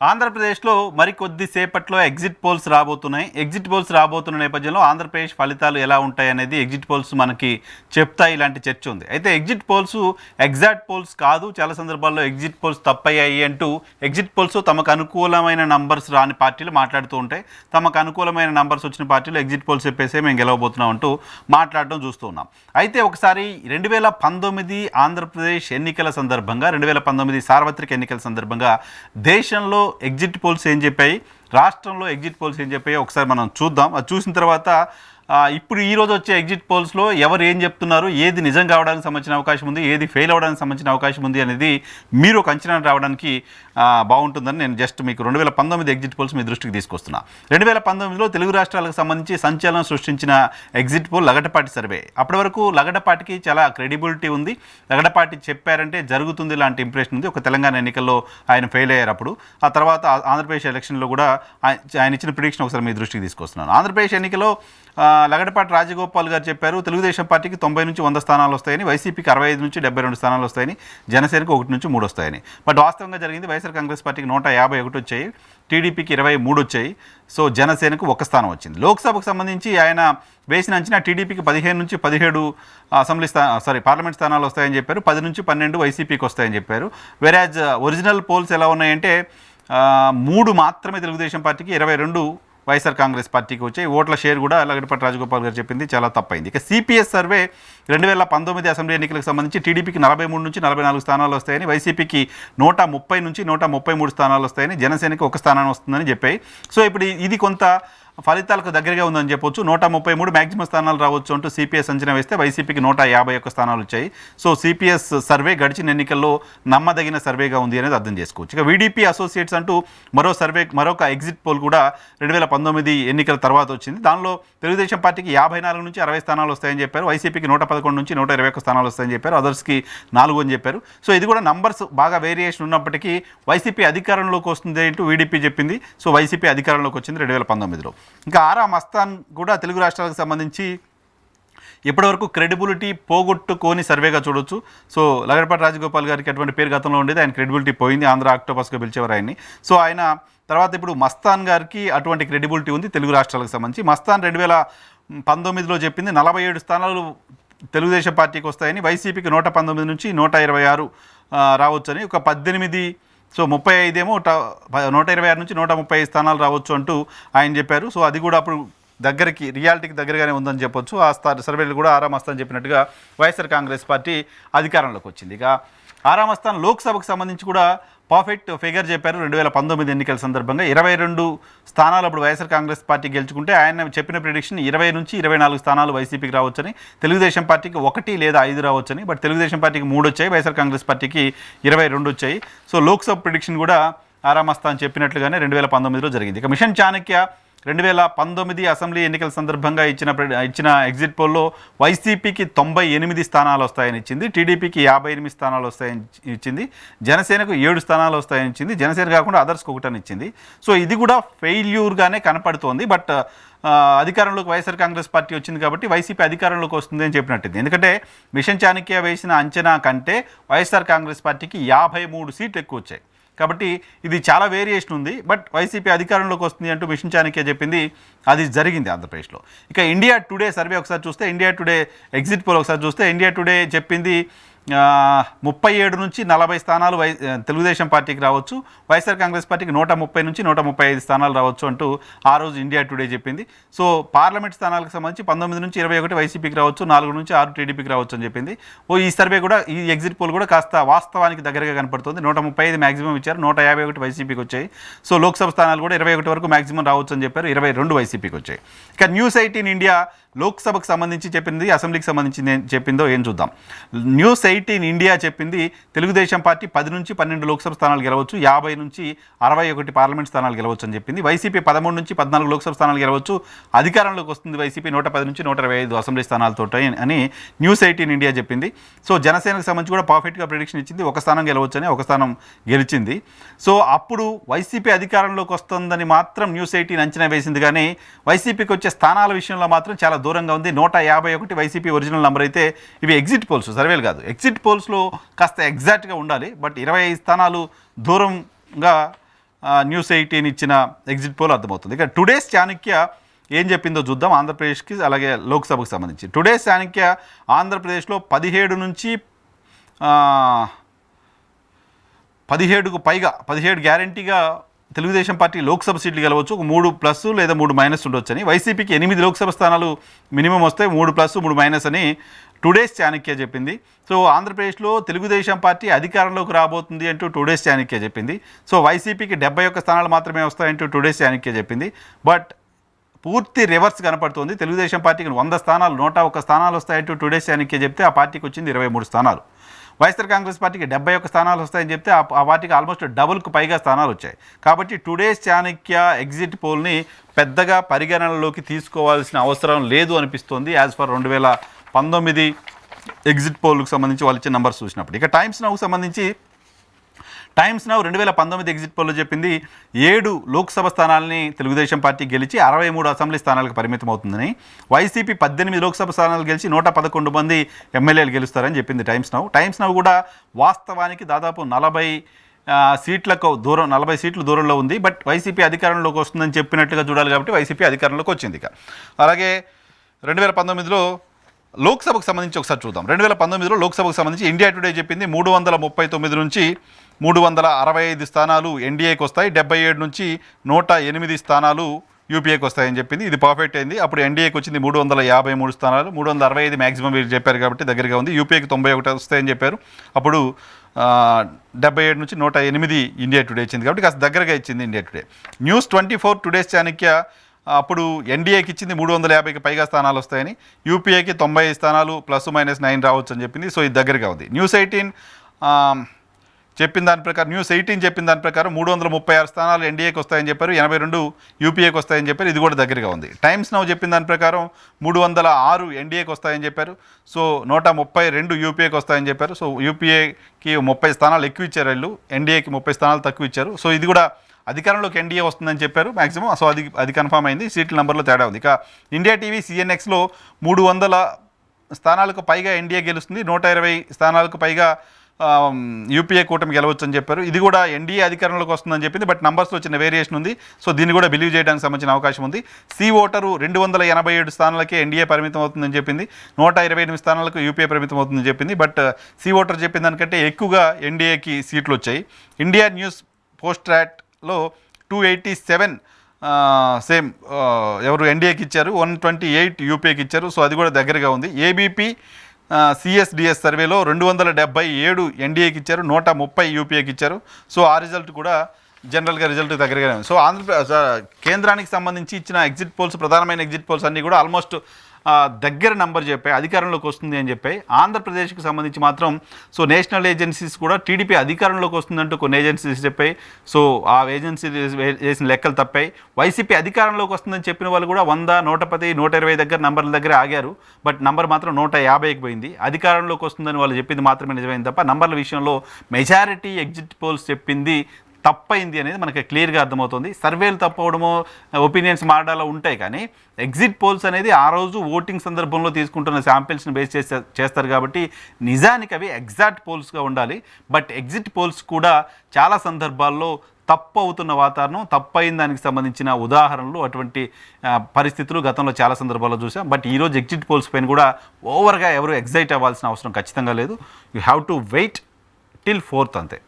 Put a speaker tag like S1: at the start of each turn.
S1: ఆంధ్రప్రదేశ్లో మరికొద్ది సేపట్లో ఎగ్జిట్ పోల్స్ రాబోతున్నాయి. ఎగ్జిట్ పోల్స్ రాబోతున్న నేపథ్యంలో ఆంధ్రప్రదేశ్ ఫలితాలు ఎలా ఉంటాయి అనేది ఎగ్జిట్ పోల్స్ మనకి చెప్తాయి ఇలాంటి చర్చ ఉంది. అయితే ఎగ్జిట్ పోల్స్ ఎగ్జాక్ట్ పోల్స్ కాదు చాలా సందర్భాల్లో ఎగ్జిట్ పోల్స్ తప్పయ్యాయి అంటూ ఎగ్జిట్ పోల్స్ తమకు అనుకూలమైన నంబర్స్ రాని పార్టీలు మాట్లాడుతూ ఉంటాయి. తమకు అనుకూలమైన నంబర్స్ వచ్చిన పార్టీలు ఎగ్జిట్ పోల్స్ చెప్పేసే మేము గెలవబోతున్నాం అంటూ మాట్లాడడం చూస్తూ ఉన్నాం. అయితే ఒకసారి రెండు వేల పంతొమ్మిది ఆంధ్రప్రదేశ్ ఎన్నికల సందర్భంగా రెండు వేల పంతొమ్మిది సార్వత్రిక ఎన్నికల సందర్భంగా దేశంలో ఎగ్జిట్ పోల్స్ ఏం చెప్పాయి? రాష్ట్రంలో ఎగ్జిట్ పోల్స్ ఏం చెప్పాయి ఒకసారి మనం చూద్దాం. అది చూసిన తర్వాత ఇప్పుడు ఈ రోజు వచ్చే ఎగ్జిట్ పోల్స్లో ఎవరు ఏం చెప్తున్నారు ఏది నిజం కావడానికి సంబంధించిన అవకాశం ఉంది ఏది ఫెయిల్ అవ్వడానికి సంబంధించిన అవకాశం ఉంది అనేది మీరు ఒక అంచనా రావడానికి బాగుంటుందని నేను జస్ట్ మీకు రెండు వేల పంతొమ్మిది ఎగ్జిట్ పోల్స్ మీ దృష్టికి తీసుకొస్తున్నా. రెండు వేల పంతొమ్మిదిలో తెలుగు రాష్ట్రాలకు సంబంధించి సంచలనం సృష్టించిన ఎగ్జిట్ పోల్ లగటపాటి సర్వే అప్పటి వరకు లగటపాటికి చాలా క్రెడిబిలిటీ ఉంది. లగడపాటి చెప్పారంటే జరుగుతుంది లాంటి ఇంప్రెషన్ ఉంది. ఒక తెలంగాణ ఎన్నికల్లో ఆయన ఫెయిల్ అయ్యారు అప్పుడు. ఆ తర్వాత ఆంధ్రప్రదేశ్ ఎలక్షన్లో కూడా ఆయన ఇచ్చిన ప్రిడిక్షన్ ఒకసారి మీ దృష్టికి తీసుకొస్తున్నాను. ఆంధ్రప్రదేశ్ ఎన్నికలో లగడపాటి రాజగోపాల్ గారు చెప్పారు తెలుగుదేశం పార్టీకి తొంభై నుంచి వంద స్థానాలు వస్తాయని వైసీపీకి అరవై ఐదు నుంచి డెబ్బై రెండు స్థానాలు వస్తాయని జనసేనకు ఒకటి నుంచి మూడు వస్తాయని. బట్ వాస్తవంగా జరిగింది వైఎస్ఆర్ కాంగ్రెస్ పార్టీకి నూట యాభై ఒకటి వచ్చాయి టీడీపీకి ఇరవై మూడు వచ్చాయి సో జనసేనకు ఒక స్థానం వచ్చింది. లోక్సభకు సంబంధించి ఆయన వేసిన అంచనా టీడీపీకి పదిహేను నుంచి పదిహేడు అసెంబ్లీ స్థా సారీ పార్లమెంట్ స్థానాలు వస్తాయని చెప్పారు పది నుంచి పన్నెండు వైసీపీకి వస్తాయని చెప్పారు. వెరాజ్ ఒరిజినల్ పోల్స్ ఎలా ఉన్నాయంటే మూడు మాత్రమే తెలుగుదేశం పార్టీకి ఇరవై రెండు వైఎస్ఆర్ కాంగ్రెస్ పార్టీకి వచ్చాయి. ఓట్ల షేర్ కూడా లగడపాటి రాజగోపాల్ గారు చెప్పింది చాలా తప్పైంది. ఇక సిపిఎస్ సర్వే రెండు వేల పంతొమ్మిది అసెంబ్లీ ఎన్నికలకు సంబంధించి టీడీపీకి నలభై మూడు నుంచి నలభై నాలుగు స్థానాలు వస్తాయని వైసీపీకి నూట ముప్పై నుంచి నూట ముప్పై మూడు స్థానాలు వస్తాయని జనసేనకి ఒక స్థానం వస్తుందని చెప్పాయి. సో ఇప్పుడు ఇది కొంత ఫలితాలకు దగ్గరగా ఉందని చెప్పొచ్చు. నూట ముప్పై మూడు మ్యాక్సిమం స్థానాలు రావచ్చు అంటూ సిపిఎస్ అంచనా వేస్తే వైసీపీకి నూట యాభై ఒక్క స్థానాలు వచ్చాయి. సో సిపిఎస్ సర్వే గడిచిన ఎన్నికల్లో నమ్మదగిన సర్వేగా ఉంది అనేది అర్థం చేసుకోవచ్చు. ఇక వీడీపీ అసోసియేట్స్ అంటూ మరో సర్వే మరొక ఎగ్జిట్ పోల్ కూడా రెండు వేల పంతొమ్మిది ఎన్నికల తర్వాత వచ్చింది. దానిలో తెలుగుదేశం పార్టీకి యాభై నాలుగు నుంచి అరవై స్థానాలు వస్తాయని చెప్పారు. వైసీపీకి నూట పదకొండు నుంచి నూట ఇరవై ఒక్క స్థానాలు వస్తాయని చెప్పారు. అదర్స్కి నాలుగు అని చెప్పారు. సో ఇది కూడా నంబర్స్ బాగా వేరియేషన్ ఉన్నప్పటికీ వైసీపీ అధికారంలోకి వస్తుంది అంటూ వీడీపీ చెప్పింది. సో వైసీపీ అధికారంలోకి వచ్చింది రెండు వేల పంతొమ్మిదిలో. ఇంకా ఆరా మస్తాన్ కూడా తెలుగు రాష్ట్రాలకు సంబంధించి ఇప్పటివరకు క్రెడిబిలిటీ పోగొట్టుకోని సర్వేగా చూడొచ్చు. సో లగడపాటి రాజగోపాల్ గారికి అటువంటి పేరు గతంలో ఉండేది. ఆయన క్రెడిబిలిటీ పోయింది. ఆంధ్ర ఆక్టోపస్గా పిలిచేవారు ఆయన్ని. సో ఆయన తర్వాత ఇప్పుడు మస్తాన్ గారికి అటువంటి క్రెడిబిలిటీ ఉంది తెలుగు రాష్ట్రాలకు సంబంధించి. మస్తాన్ రెండు వేల పంతొమ్మిదిలో చెప్పింది నలభై ఏడు స్థానాలు తెలుగుదేశం పార్టీకి వస్తాయని వైసీపీకి నూట పంతొమ్మిది నుంచి నూట ఇరవై ఆరు రావచ్చని ఒక పద్దెనిమిది సో ముప్పై ఐదేమో ట- నూట ఇరవై ఆరు నుంచి నూట ముప్పై ఐదు స్థానాలు రావచ్చు అంటూ ఆయన చెప్పారు. సో అది కూడా అప్పుడు దగ్గరికి రియాలిటీకి దగ్గరగానే ఉందని చెప్పొచ్చు. ఆ స్థా సర్వేలు కూడా ఆరామస్తాన్ చెప్పినట్టుగా వైఎస్ఆర్ కాంగ్రెస్ పార్టీ అధికారంలోకి వచ్చింది. ఇక ఆరామస్థాన్ లోక్సభకు సంబంధించి కూడా పర్ఫెక్ట్ ఫిగర్ చెప్పారు రెండు వేల పంతొమ్మిది ఎన్నికల సందర్భంగా. ఇరవై రెండు స్థానాలు అప్పుడు వైఎస్ఆర్ కాంగ్రెస్ పార్టీ గెలుచుకుంటే ఆయన చెప్పిన ప్రిడిక్షన్ ఇరవై నుంచి ఇరవై నాలుగు స్థానాలు వైసీపీకి రావచ్చని తెలుగుదేశం పార్టీకి ఒకటి లేదా ఐదు రావచ్చని బట్ తెలుగుదేశం పార్టీకి మూడు వచ్చాయి వైఎస్ఆర్ కాంగ్రెస్ పార్టీకి ఇరవై రెండు వచ్చాయి. సో లోక్సభ ప్రిడిక్షన్ కూడా ఆరామస్తాన్ చెప్పినట్లుగానే రెండు వేల పంతొమ్మిదిలో జరిగింది. ఇక మిషన్ చాణక్య రెండు వేల పంతొమ్మిది అసెంబ్లీ ఎన్నికల సందర్భంగా ఇచ్చిన ప్ర- ఇచ్చిన ఎగ్జిట్ పోల్లో వైసీపీకి తొంభై ఎనిమిది స్థానాలు వస్తాయని ఇచ్చింది టీడీపీకి యాభై ఎనిమిది స్థానాలు వస్తాయని ఇచ్చింది జనసేనకు ఏడు స్థానాలు వస్తాయని ఇచ్చింది జనసేన కాకుండా అదర్స్కి ఒకటని ఇచ్చింది. సో ఇది కూడా ఫెయిల్యూర్గానే కనపడుతోంది బట్ అధికారంలోకి వైఎస్ఆర్ కాంగ్రెస్ పార్టీ వచ్చింది కాబట్టి వైసీపీ అధికారంలోకి వస్తుంది అని చెప్పినట్టుంది. ఎందుకంటే మిషన్ చాణక్య వేసిన అంచనా కంటే వైఎస్ఆర్ కాంగ్రెస్ పార్టీకి యాభై మూడు సీట్లు ఎక్కువ వచ్చాయి కాబట్టి ఇది చాలా వేరియేషన్ ఉంది. బట్ వైసీపీ అధికారంలోకి వస్తుంది అంటూ మిషన్ చాణక్య చెప్పింది. అది జరిగింది ఆంధ్రప్రదేశ్లో. ఇక ఇండియా టుడే సర్వే ఒకసారి చూస్తే ఇండియా టుడే ఎగ్జిట్ పోల్ ఒకసారి చూస్తే ఇండియా టుడే చెప్పింది ముప్పై ఏడు నుంచి నలభై స్థానాలు వై తెలుగుదేశం పార్టీకి రావచ్చు. వైఎస్ఆర్ కాంగ్రెస్ పార్టీకి నూట ముప్పై నుంచి నూట ముప్పై ఐదు స్థానాలు రావచ్చు అంటూ ఆ రోజు ఇండియా టుడే చెప్పింది. సో పార్లమెంట్ స్థానాలకు సంబంధించి పంతొమ్మిది నుంచి ఇరవై ఒకటి వైసీపీకి రావచ్చు నాలుగు నుంచి ఆరు టీడీపీకి రావచ్చు అని చెప్పింది. ఓ ఈ సర్వే కూడా ఈ ఎగ్జిట్ పోల్ కూడా కాస్త వాస్తవానికి దగ్గరగా కనపడుతుంది. నూట ముప్పై ఐదు మ్యాక్సిమం ఇచ్చారు నూట యాభై ఒకటి వైసీపీకి వచ్చాయి. సో లోక్సభ స్థానాలు కూడా ఇరవై ఒకటి వరకు మ్యాక్సిమం రావచ్చు అని చెప్పారు. ఇరవై రెండు వైసీపీకి వచ్చాయి. ఇక న్యూస్ ఎయిటీన్ ఇండియా లోక్సభకు సంబంధించి చెప్పింది అసెంబ్లీకి సంబంధించి చెప్పిందో ఏం చూద్దాం. న్యూస్ ఎయిటీన్ ఇండియా చెప్పింది తెలుగుదేశం పార్టీ పది నుంచి పన్నెండు లోక్సభ స్థానాలు గెలవచ్చు యాభై నుంచి అరవై ఒకటి పార్లమెంట్ స్థానాలు గెలవచ్చు అని చెప్పింది. వైసీపీ పదమూడు నుంచి పద్నాలుగు లోక్సభ స్థానాలు గెలవచ్చు అధికారంలోకి వస్తుంది వైసీపీ నూట పది నుంచి నూట ఇరవై ఐదు అసెంబ్లీ స్థానాలతో అని న్యూస్ ఎయిటీన్ ఇండియా చెప్పింది. సో జనసేనకు సంబంధించి కూడా పర్ఫెక్ట్గా ప్రిడిక్షన్ ఇచ్చింది ఒక స్థానం గెలవచ్చని ఒక స్థానం గెలిచింది. సో అప్పుడు వైసీపీ అధికారంలోకి వస్తుందని మాత్రం న్యూస్ ఎయిటీన్ అంచనా వేసింది కానీ వైసీపీకి వచ్చే స్థానాల విషయంలో మాత్రం చాలా దూరంగా ఉంది. నూట యాభై ఒకటి వైసీపీ ఒరిజినల్ నెంబర్ అయితే ఇవి ఎగ్జిట్ పోల్స్ సర్వేలు కాదు ఎగ్జిట్ పోల్స్లో కాస్త ఎగ్జాక్ట్గా ఉండాలి. బట్ ఇరవై ఐదు స్థానాలు దూరంగా న్యూస్ ఎయిటీన్ ఇచ్చిన ఎగ్జిట్ పోల్ అర్థమవుతుంది. ఇక టుడేస్ చాణక్య ఏం చెప్పిందో చూద్దాం ఆంధ్రప్రదేశ్కి అలాగే లోక్సభకు సంబంధించి. టుడేస్ చాణక్య ఆంధ్రప్రదేశ్లో పదిహేడు నుంచి పదిహేడుకు పైగా పదిహేడు గ్యారంటీగా తెలుగుదేశం పార్టీ లోక్సభ సీట్లు గెలవచ్చు. ఒక మూడు ప్లస్ లేదా మూడు మైనస్ ఉండొచ్చని. వైసీపీకి ఎనిమిది లోక్సభ స్థానాలు మినిమం వస్తే మూడు ప్లస్ మూడు మైనస్ అని టుడేస్ చాణక్య చెప్పింది. సో ఆంధ్రప్రదేశ్లో తెలుగుదేశం పార్టీ అధికారంలోకి రాబోతుంది అంటూ టుడేస్ చాణక్య చెప్పింది. సో వైసీపీకి డెబ్బై ఒక్క స్థానాలు మాత్రమే వస్తాయంటూ టుడేస్ చాణక్య చెప్పింది. బట్ పూర్తి రివర్స్ కనపడుతుంది. తెలుగుదేశం పార్టీకి వంద స్థానాలు నూట ఒక్క స్థానాలు వస్తాయంటూ టుడేస్ చాణక్య చెప్తే ఆ పార్టీకి వచ్చింది ఇరవై మూడు స్థానాలు. వైఎస్ఆర్ కాంగ్రెస్ పార్టీకి డెబ్బై ఒక్క స్థానాలు వస్తాయని చెప్తే ఆ ఆ పార్టీకి ఆల్మోస్ట్ డబుల్కు పైగా స్థానాలు వచ్చాయి. కాబట్టి టుడేస్ చాణక్య ఎగ్జిట్ పోల్ని పెద్దగా పరిగణనలోకి తీసుకోవాల్సిన అవసరం లేదు అనిపిస్తోంది యాజ్ ఫర్ రెండు వేల పంతొమ్మిది ఎగ్జిట్ పోల్కి సంబంధించి వాళ్ళు ఇచ్చిన నెంబర్స్ చూసినప్పుడు. ఇక టైమ్స్ నవ్కు సంబంధించి టైమ్స్ నవ్వు రెండు వేల పంతొమ్మిది ఎగ్జిట్ పోల్లో చెప్పింది ఏడు లోక్సభ స్థానాలని తెలుగుదేశం పార్టీ గెలిచి అరవై మూడు అసెంబ్లీ స్థానాలకు పరిమితం అవుతుందని వైసీపీ పద్దెనిమిది లోక్సభ స్థానాలు గెలిచి నూట పదకొండు మంది ఎమ్మెల్యేలు గెలుస్తారని చెప్పింది టైమ్స్ నవ్ టైమ్స్ నవ్వు కూడా వాస్తవానికి దాదాపు నలభై సీట్లకు దూరం నలభై సీట్లు దూరంలో ఉంది. బట్ వైసీపీ అధికారంలోకి వస్తుందని చెప్పినట్టుగా చూడాలి కాబట్టి వైసీపీ అధికారంలోకి వచ్చింది ఇక. అలాగే రెండు వేల పంతొమ్మిదిలో లోక్సభకు సంబంధించి ఒకసారి చూద్దాం. రెండు వేల పంతొమ్మిదిలో లోక్సభకు సంబంధించి ఇండియా టుడే చెప్పింది మూడు వందల ముప్పై తొమ్మిది నుంచి మూడు వందల అరవై ఐదు స్థానాలు ఎన్డీఏకి వస్తాయి డెబ్బై ఏడు నుంచి నూట ఎనిమిది స్థానాలు యూపీఏకి వస్తాయని చెప్పింది. ఇది పర్ఫెక్ట్ అయింది. అప్పుడు ఎన్డీఏకి వచ్చింది మూడు వందల యాభై మూడు స్థానాలు మూడు వందల అరవై ఐదు మ్యాక్సిమం వీరు చెప్పారు కాబట్టి దగ్గరగా ఉంది. యూపీఏకి తొంభై ఒకటి వస్తాయని చెప్పారు. అప్పుడు డెబ్బై ఏడు నుంచి నూట ఎనిమిది ఇండియా టుడే ఇచ్చింది కాబట్టి కాస్త దగ్గరగా ఇచ్చింది India Today News twenty four today's Chanakya అప్పుడు ఎన్డీఏకి ఇచ్చింది మూడు వందల యాభైకి పైగా స్థానాలు వస్తాయని యూపీఏకి తొంభై స్థానాలు ప్లస్ మైనస్ నైన్ రావచ్చు అని చెప్పింది. సో ఇది దగ్గరగా ఉంది. న్యూస్ ఎయిటీన్ చెప్పిన దాని ప్రకారం న్యూస్ ఎయిటీన్ చెప్పిన దాని ప్రకారం మూడు వందల ముప్పై ఆరు స్థానాలు ఎన్డీఏకి వస్తాయని చెప్పారు ఎనభై రెండు యూపీఏకి వస్తాయని చెప్పారు. ఇది కూడా దగ్గరగా ఉంది. టైమ్స్ నవ్ చెప్పిన దాని ప్రకారం మూడు వందల ఆరు ఎన్డీఏకి వస్తాయని చెప్పారు. సో నూట ముప్పై రెండు యూపీఏకి వస్తాయని చెప్పారు. సో యూపీఏకి ముప్పై స్థానాలు ఎక్కువ ఇచ్చారు వీళ్ళు. ఎన్డీఏకి ముప్పై స్థానాలు తక్కువ ఇచ్చారు. సో ఇది కూడా అధికారంలోకి ఎన్డీఏ వస్తుందని చెప్పారు మాక్సిమం. సో అది అది కన్ఫామ్ అయింది. సీట్ల నెంబర్లో తేడా ఉంది. ఇక ఇండియా టీవీ సిఎన్ఎక్స్లో మూడు వందల స్థానాలకు పైగా ఎన్డీఏ గెలుస్తుంది. నూట ఇరవై స్థానాలకు పైగా యూపీఏ కూటమి గెలవచ్చు అని చెప్పారు. ఇది కూడా ఎన్డీఏ అధికారంలోకి వస్తుందని చెప్పింది. బట్ నంబర్స్లో చిన్న వేరియేషన్ ఉంది. సో దీన్ని కూడా బిలీవ్ చేయడానికి సంబంధించిన అవకాశం ఉంది. సి ఓటరు రెండు వందల ఎనభై ఏడు స్థానాలకే ఎన్డీఏ పరిమితం అవుతుందని చెప్పింది. నూట ఇరవై ఎనిమిది స్థానాలకు యూపీఏ పరిమితం అవుతుందని చెప్పింది. బట్ సి ఓటర్ చెప్పిన దానికంటే ఎక్కువగా ఎన్డీఏకి సీట్లు వచ్చాయి. ఇండియా న్యూస్ పోస్ట్ లో టూ ఎయిటీ సెవెన్ సేమ్ ఎవరు ఎన్డీఏకి ఇచ్చారు వన్ ట్వంటీ ఎయిట్ యూపీఏకి ఇచ్చారు సో అది కూడా దగ్గరగా ఉంది. ఏబీపీ సిఎస్డిఎస్ సర్వేలో రెండు వందల డెబ్బై ఏడు ఎన్డీఏకి ఇచ్చారు నూట ముప్పై యూపీఏకి ఇచ్చారు సో ఆ రిజల్ట్ కూడా జనరల్గా రిజల్ట్ దగ్గరగానే ఉంది. సో ఆంధ్రప్రదేశ్ కేంద్రానికి సంబంధించి ఇచ్చిన ఎగ్జిట్ పోల్స్ ప్రధానమైన ఎగ్జిట్ పోల్స్ అన్నీ కూడా ఆల్మోస్ట్ దగ్గర నంబర్ చెప్పాయి అధికారంలోకి వస్తుంది అని చెప్పాయి ఆంధ్రప్రదేశ్కి సంబంధించి మాత్రం సో నేషనల్ ఏజెన్సీస్ కూడా టీడీపీ అధికారంలోకి వస్తుందంటూ కొన్ని ఏజెన్సీస్ చెప్పాయి. సో ఆ ఏజెన్సీ వేసిన లెక్కలు తప్పాయి. వైసీపీ అధికారంలోకి వస్తుందని చెప్పిన వాళ్ళు కూడా వంద నూట పది నూట ఇరవై దగ్గర నంబర్ల దగ్గర ఆగారు. బట్ నంబర్ మాత్రం నూట యాభైకి పోయింది. అధికారంలోకి వస్తుందని వాళ్ళు చెప్పింది మాత్రమే నిజమైంది తప్ప నంబర్ల విషయంలో మెజారిటీ ఎగ్జిట్ పోల్స్ చెప్పింది తప్పైంది అనేది మనకి క్లియర్గా అర్థమవుతుంది. సర్వేలు తప్పవడమో ఒపీనియన్స్ మారడాలో ఉంటాయి కానీ ఎగ్జిట్ పోల్స్ అనేది ఆ రోజు ఓటింగ్ సందర్భంలో తీసుకుంటున్న శాంపిల్స్ని బేస్ చేసే చేస్తారు కాబట్టి నిజానికి అవి ఎగ్జాక్ట్ పోల్స్గా ఉండాలి. బట్ ఎగ్జిట్ పోల్స్ కూడా చాలా సందర్భాల్లో తప్పు అవుతున్న వాతావరణం తప్పైన దానికి సంబంధించిన ఉదాహరణలు అటువంటి పరిస్థితులు గతంలో చాలా సందర్భాల్లో చూసాం బట్ ఈరోజు ఎగ్జిట్ పోల్స్ పైన కూడా ఓవర్గా ఎవరు ఎగ్జైట్ అవ్వాల్సిన అవసరం ఖచ్చితంగా లేదు. You have to wait till fourth అంతే.